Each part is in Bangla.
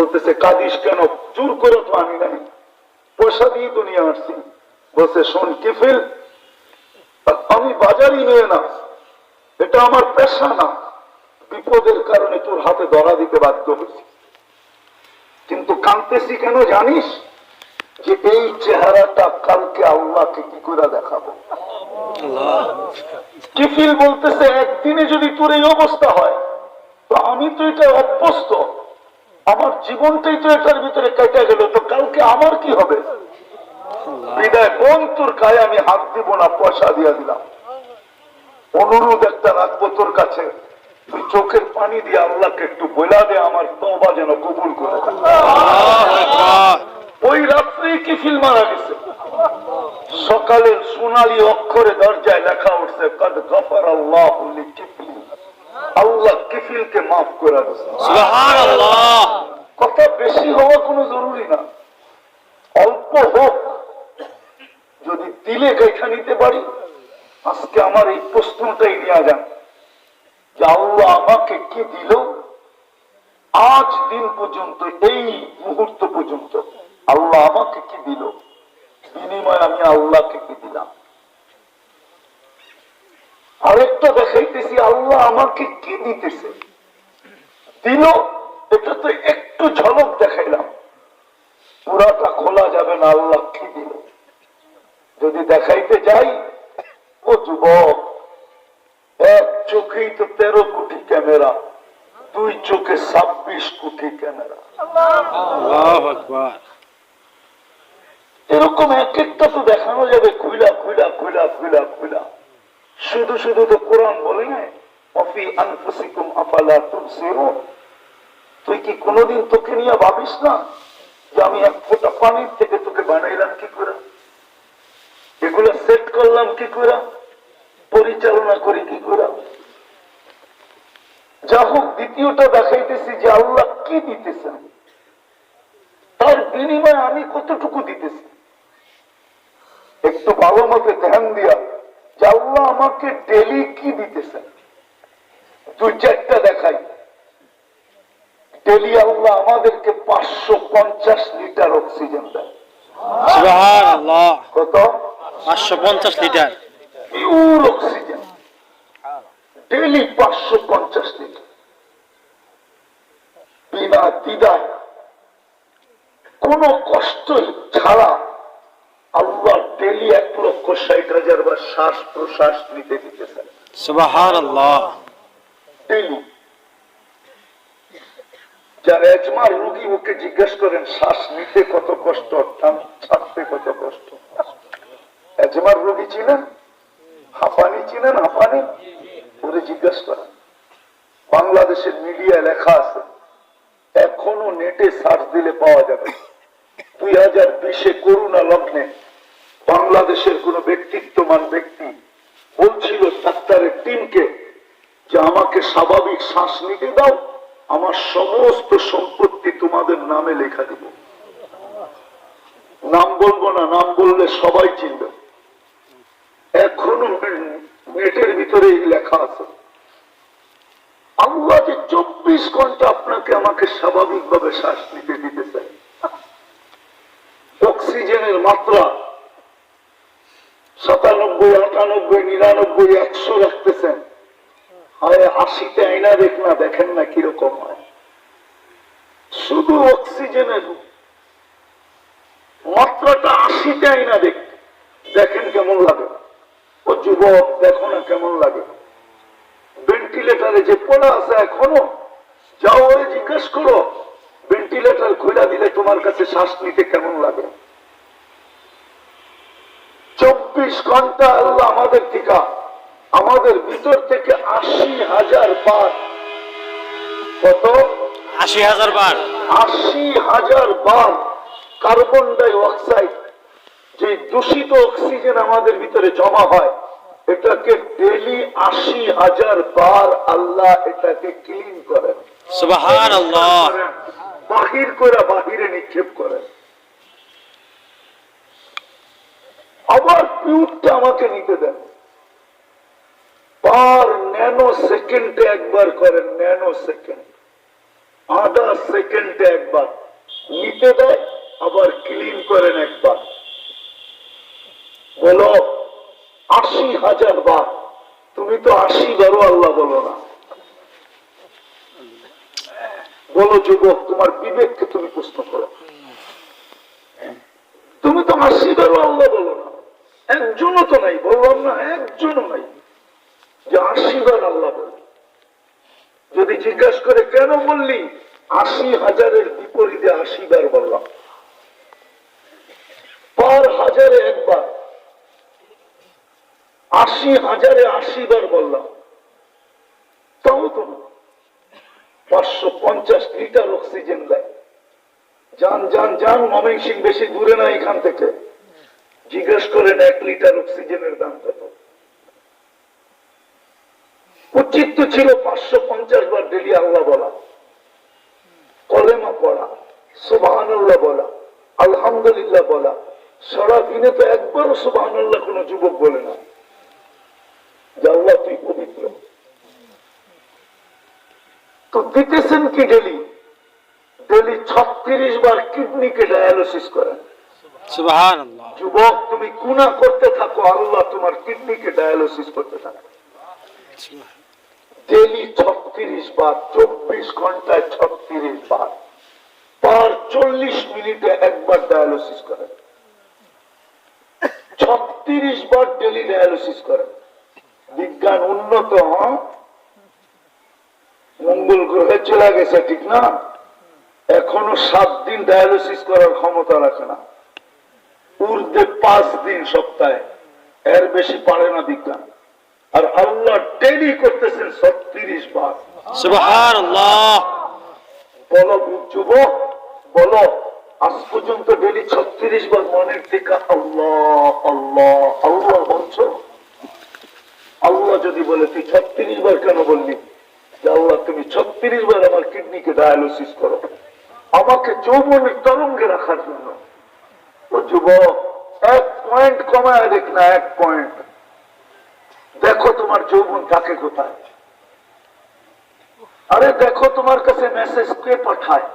বলতেছে, কাদিস কেন? চুর করে তো আমি নাই পয়সা দিয়ে তো নিয়ে আসছি। বলছে, শোন, কিফিল আমি বাজারই নিয়ে না। এটা আমার পেশা না। বিপদের কারণে তোর হাতে ধরা দিতে বাধ্য হয়েছি। কিন্তু কানতেছি কেন জানিস? যে এই চেহারাটা কালকে আল্লাহকে কি করে দেখাবো? কিফিল বলতেছে, একদিনে যদি তোর এই অবস্থা হয়, তো আমি তো এটা অভ্যস্ত। আমার জীবনটাই তো এটার ভিতরে কেটে গেল তো কালকে আমার কি হবে? বিদায় বোন তোর গায়ে আমি হাত দিব না পয়সা দিয়ে দিলাম। অনুরোধ একটা রাখব তোর কাছে। তুই চোখের পানি দিয়ে আল্লাহকে একটু বইলা দে আমার তবা যেন কবুল করে ওই রাত্রেই কিফিল মারা গেছে? সকালের সোনালি অক্ষরে দরজায় লেখা উঠছে কদ গফর আল্লাহ আল্লাহ কিফিলকে মাফ করে কথা বেশি হওয়া কোনো জরুরি না। অল্প হোক যদি দিলে গাইখা নিতে পারি আজকে আমার এই প্রশ্নটাই নেওয়া যান। যে আল্লাহ আমাকে কি দিল? আজ দিন পর্যন্ত এই মুহূর্ত পর্যন্ত আল্লাহ আমাকে কি দিল? বিনিময় আমি আল্লাহকে কি দিলাম আরেকটা দেখাইতেছি আল্লাহ আমাকে কি দিতেছে? দিল এটা তো একটু ঝলক দেখাইলাম। পুরাটা খোলা যাবে না আল্লাহ কি দিল? যদি দেখাইতে যাই ও যুবক এক চোখেই তো তেরো কোটি ক্যামেরা দুই চোখে ছাব্বিশ কোটি ক্যামেরা। এরকম এক একটা তো দেখানো যাবে খুইলা খুইলা খুইলা খুইলা খুইলা। শুধু শুধু তো কোরআন বলে তুই কি কোনোদিন তোকে নিয়ে ভাবিস না যে আমি এক ফোঁটা পানির থেকে তোকে বানাইলাম কি করে? এগুলো সেট করলাম কি করে? পরিচালনা করি কি করে? যা হোক, দ্বিতীয়টা দেখাইতেছি যে আল্লাহ কি দিতেছেন। তার বিনিময়ে আমি কতটুকু দিতেছি? একটু ভালো মতো ধ্যান দিয়া যে আল্লাহ আমাকে ডেলি কি দিতেছেন দুই চারটা দেখাই। ডেলি আল্লাহ আমাদেরকে পাঁচশো পঞ্চাশ লিটার অক্সিজেন দেয়। কত? 550 লিটার। Pure oxygen. ডেলি পাঁচশো পঞ্চাশ লিটার। বিনা দ্বিধায়। কোন কষ্ট ছাড়া আল্লাহ ডেলি এক লক্ষ ষাট হাজার বার শ্বাস প্রশ্বাস নিতে রুগী ওকে জিজ্ঞেস করেন, শ্বাস নিতে কত কষ্ট? ছাড়তে কত কষ্ট? রুগী ছিলেন ছিলেন ওরে জিজ্ঞেস করেন। বাংলাদেশের মিডিয়া লেখা আছে, এখনও নেটে সার্চ দিলে পাওয়া যাবে দুই হাজার বিশে করোনা লগ্নে বাংলাদেশের কোন ব্যক্তিত্বমান ব্যক্তি বলছিল, ডাক্তারের টিমকে যে আমাকে স্বাভাবিক শ্বাস নিতে দাও, আমার সমস্ত সম্পত্তি তোমাদের নামে লেখা দিব। নাম বলব না, নাম বললে সবাই চিনবে। এখনও নেটের ভিতরে লেখা আছে। আল্লাহ যে চব্বিশ ঘণ্টা আপনাকে আমাকে স্বাভাবিক ভাবে শ্বাস নিতে দিতে চাই অক্সিজেনের মাত্রা সাতানব্বই, আটানব্বই, নিরানব্বই, একশো রাখতেছেন। হয় আশিতে আইনা দেখ না, দেখেন না কীরকম হয়। শুধু অক্সিজেনের মাত্রাটা আশিতে আইনা দেখ। দেখেন কেমন লাগে। ও যুবক, দেখো না কেমন লাগে। ভেন্টিলেটারে যে পড়া আছে এখনও, যাও জিজ্ঞেস করো। ভেন্টিলেটার খোলা দিলে তোমার কাছে শ্বাস নিতে কেমন লাগে? চব্বিশ ঘণ্টা আল্লাহ আমাদের টিকা। আমাদের ভিতর থেকে আশি হাজার বার। কত? 80000 বার। আশি হাজার বার কার্বন ডাই অক্সাইড যে দূষিত অক্সিজেন আমাদের ভিতরে জমা হয় এটাকে ডেলি আশি হাজার বার আল্লাহ এটাকে ক্লিন করেন। বাহির করে বাহিরে নিক্ষেপ করেন। আবার পিউটটা আমাকে নিতে দেন। পার ন্যানো সেকেন্ডে একবার করেন ন্যানো সেকেন্ড আধা সেকেন্ডে একবার। নিতে দেয়, আবার ক্লিন করেন একবার। বলো, আশি হাজার বার। তুমি তো আশি বারো আল্লাহ বলো না। বলো যুবক, তোমার বিবেককে তুমি প্রশ্ন করো। তুমি তো আশি বারো আল্লাহ বলো না। একজনও তো নাই বললাম না, একজনও নাই। যে আশি বার আল্লাহ যদি জিজ্ঞাসা করে, কেন বললি? আশি হাজারের বিপরীতে আশি বার বললাম। পার হাজারে একবার। আশি হাজারে আশি বার বললাম। তাও তো না। পাঁচশো পঞ্চাশ লিটার অক্সিজেন দেয়। যান যান যান মমিন সিং বেশি দূরে না এখান থেকে। জিজ্ঞেস করেন, এক লিটার অক্সিজেনের দাম কত? উচিত তো ছিল পাঁচশো পঞ্চাশ বার ডেলি আল্লাহ বলা। কলেমা পড়া সুবাহান্লাহ বলা, আলহামদুলিল্লাহ বলা। সারা দিনে তো একবারও সুবাহান্লাহ কোন যুবক বলে না। যে আল্লাহ তুই পবিত্র। তো দিতেছেন কি ডেলি? ডেলি ছত্রিশ বার কিডনিকে ডায়ালিসিস করেন। যুবক, তুমি গুণা করতে থাকো, আল্লাহ তোমার কিডনিকে ডায়ালিসিস করতে থাকো ডেলি ছত্রিশ বার, চব্বিশ ঘন্টায় ছত্রিশ বার, পার চল্লিশ মিনিটে একবার ডায়ালিসিস করেন ছত্রিশ বার ডেলি ডায়ালিসিস করেন বিজ্ঞান উন্নত হ্যাঁ? মঙ্গল গ্রহে চলে গেছে, ঠিক না? এখনও সাত দিন ডায়ালিসিস করার ক্ষমতা রাখে না। ঊর্ধ্বে পাঁচ দিন সপ্তাহে। এর বেশি পারে না বিজ্ঞান। আর আল্লাহ ডেলি করতেছেন ছত্রিশ বার। বলো যুবক বলো আজ পর্যন্ত ডেলি ছত্রিশ বার মনের থেকে আল্লাহ আল্লাহ আল্লাহ বলছো? আল্লাহ যদি বলে তুই ছত্রিশ বার কেন বললি? যে আল্লাহ তুমি ছত্রিশ বার আমার কিডনিকে ডায়ালিসিস করো। আমাকে যৌবনের তরঙ্গে রাখার জন্য। ও যুবক, এক পয়েন্ট কমায় দেখ না, এক পয়েন্ট দেখো তোমার যৌবন থাকে কোথায় আরে দেখো তোমার কাছে মেসেজ কে পাঠায়।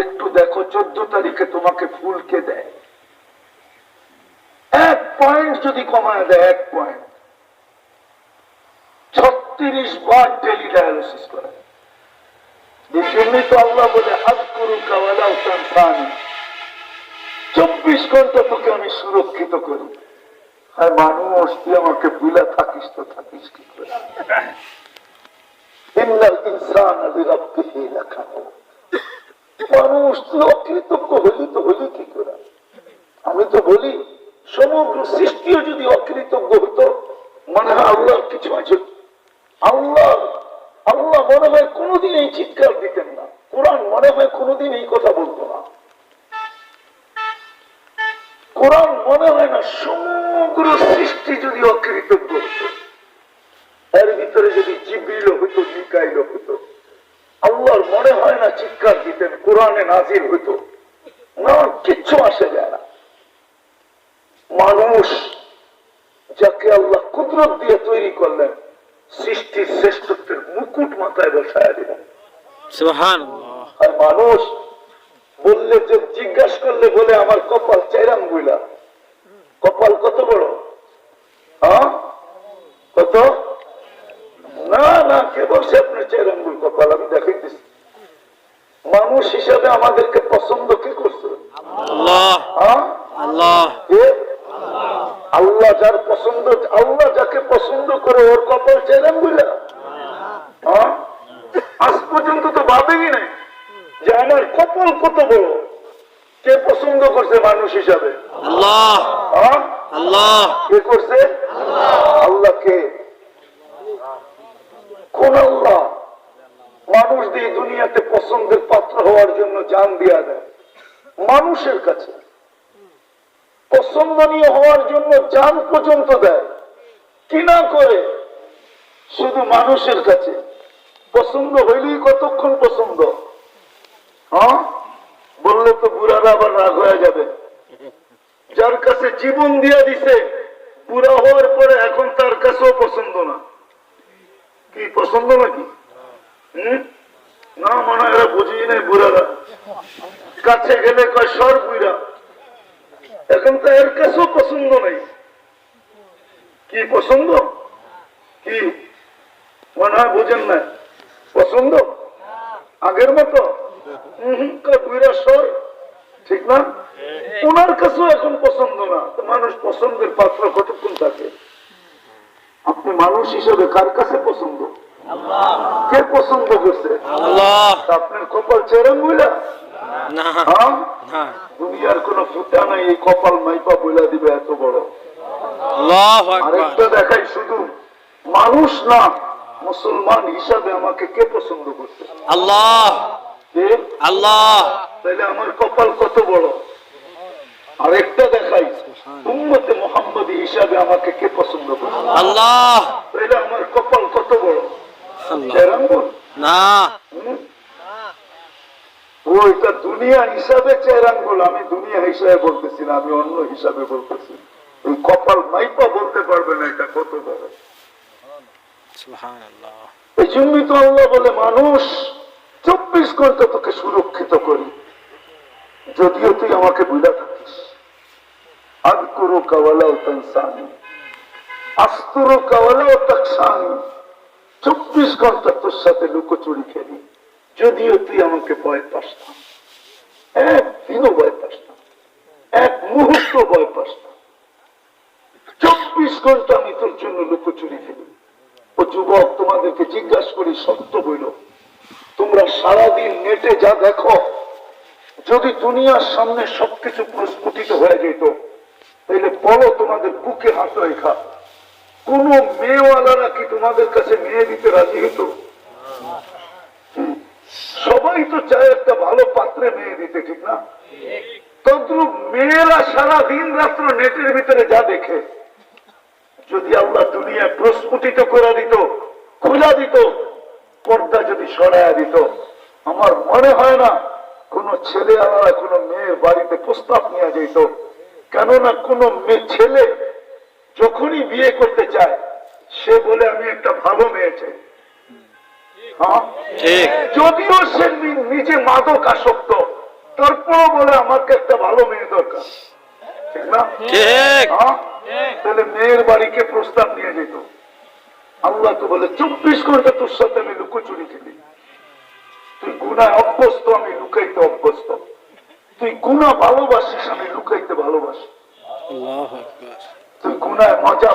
একটু দেখো, চোদ্দ তারিখে তোমাকে ফুল কে দেয়? এক পয়েন্ট যদি কমায় দেয়, এক পয়েন্ট ছত্রিশ বার ডেলি ডায়ালিসিস করে তো আল্লাহ বলে, হাত করু কাওয়ালা উত্তান চব্বিশ ঘণ্টা তোকে আমি সুরক্ষিত করি। আর মানুষ, তুই আমাকে বিলা থাকিস তো, থাকিস কি করে? আমি তো বলি, সমগ্র সৃষ্টিও যদি অকৃতজ্ঞ হতো, মনে হয় আল্লাহর কিছু আছে। আল্লাহ আল্লাহ মনে হয় কোনোদিন এই চিৎকার দিতেন না কোরআন মনে হয় কোনোদিন এই কথা বলতো না কোরআন মনে হয় না সমগ্র সৃষ্টি যদি অকৃতজ্ঞ হতো এর ভিতরে যদি জিবিল হইতো মিকাইল হইতো আল্লাহর মনে হয় না চিৎকার দিতেন কোরআনে নাজির হইতো না কিচ্ছু আসে যায় না। মানুষ যাকে আল্লাহ কুদরত দিয়ে তৈরি করলেন সৃষ্টির শ্রেষ্ঠত্বের মুকুট মাথায় বসায় দিলেন। আর মানুষ বললে যে জিজ্ঞাসা করলে বলে, আমার কপাল চাইরাম বুইলা। কপাল কত বড়? হ্যাঁ? কত? না না কে সে আপনার চাইরাম বুল কপাল আমি দেখাইতেছি মানুষ হিসাবে আমাদেরকে পছন্দ কে করছে আল্লাহ হ্যাঁ আল্লাহ কে আল্লাহ যার পছন্দ আল্লাহ যাকে পছন্দ করে ওর কপাল চাইলাম বুঝলা হ্যাঁ? আজ পর্যন্ত তো ভাবেই নাই যে আমার কপাল কত বড় কে পছন্দ করছে মানুষ হিসাবে? আল্লাহ। হ্যাঁ? আল্লাহ। কে করছে? আল্লাহ। কে কোন আল্লাহ মানুষ দিয়ে দুনিয়াতে পছন্দের পাত্র হওয়ার জন্য জান দিয়া দেয়। মানুষের কাছে পছন্দনীয় হওয়ার জন্য জান পর্যন্ত দেয়। কিনা করে? শুধু মানুষের কাছে। পছন্দ হইলেই কতক্ষণ পছন্দ? হ্যাঁ? বললে তো বুড়ারা আবার রাগ হয়ে যাবে। যার কাছে জীবন দিয়া দিছে, বুড়া হওয়ার পরে এখন তার কাছেও পছন্দ না। কি, পছন্দ নাকি? না, মনে হয় বুঝি নেই বুড়ারা। কাছে গেলে কয়, সর বুড়া। এখন তো এর কাছেও পছন্দ নেই। কি পছন্দ? কি? মনে হয় বুঝেন না পছন্দ? আগের মতো? সর ঠিক না? ওনার কাছেও এখন পছন্দ না। মানুষ পছন্দের পাত্র কতক্ষণ থাকে? আপনি মানুষ হিসেবে কার কাছে পছন্দ? কে পছন্দ করছে? আপনার কপাল চেরাম বইলা না। হ্যাঁ? দুনিয়ার কোন ফুটা নাই এই কপাল মাইপা বইলা দিবে এত বড়। আল্লাহ আরেকটা দেখাই শুধু। মানুষ না মুসলমান হিসাবে আমাকে কে পছন্দ করছে? আল্লাহ। আল্লাহ। তাহলে আমার কপাল কত বড়? আরেকটা দেখাই উম্মতে মোহাম্মদী হিসাবে আমাকে কে পছন্দ করছে আল্লাহ। তাহলে আমার কপাল কত বড়? না। ওইটা দুনিয়া হিসাবে চেরাঙ্গুল আমি দুনিয়া হিসাবে বলতেছি না আমি অন্য হিসাবে বলতেছি। ওই কপাল মাইপা বলতে পারবে না এটা কত বড়? এই জন্যই তো আল্লাহ বলে মানুষ চব্বিশ ঘণ্টা তোকে সুরক্ষিত করি। যদিও তুই আমাকে বুঝা থাকিস। আদ করো কাওয়ালাও তানসানি আস্তরো কাওয়ালাও তাকসানি চব্বিশ ঘণ্টা তোর সাথে লুকোচুরি খেলি। যদিও তুই আমাকে ভয় পাস না। একদিনও ভয় পাস না। এক মুহূর্ত ভয় পাস না। চব্বিশ ঘণ্টা আমি তোর জন্য লুকোচুরি খেলি। ও যুবক, তোমাদেরকে জিজ্ঞাসা করি, সত্য বইল সারাদিন নেটে যা দেখো, যদি দুনিয়ার সামনে সবকিছু প্রস্ফুটিত হয়ে যেত তাহলে বলো তোমাদের বুকে হাত রেখা। কোন মেয়েওয়ালারা কি তোমাদের কাছে মেয়ে দিতে রাজি হতো? সবাই তো চায় একটা ভালো পাত্রে মেয়ে দিতে, ঠিক না? তদ্রুপ মেয়েরা সারা দিন রাত্র নেটের ভিতরে যা দেখে, যদি আল্লাহ দুনিয়ায় প্রস্ফুটিত করে দিত, খোলা দিত পর্দা যদি সরাইয়া দিত আমার মনে হয় না কোন ছেলে আলাদা কোন মেয়ের বাড়িতে প্রস্তাব নিয়ে যেত। কেননা কোন মেয়ে ছেলে যখনই বিয়ে করতে চায় সে বলে আমি একটা ভালো মেয়ে চাই। হ্যাঁ? যদিও সে নিজে মাদক আসক্ত তারপরও বলে আমাকে একটা ভালো মেয়ে দরকার। ঠিক না? হ্যাঁ? তাহলে মেয়ের বাড়িকে প্রস্তাব নিয়ে যেত। আল্লাহ তো বলে চব্বিশ ঘণ্টা তোর সাথে আমি লুকোচুরি খেলি। তুই গুনায় অভ্যস্ত আমি লুকাইতে অভ্যস্ত। তুই গুনা ভালোবাসিস আমি লুকাইতে ভালোবাসি। তুই গুনায় মজা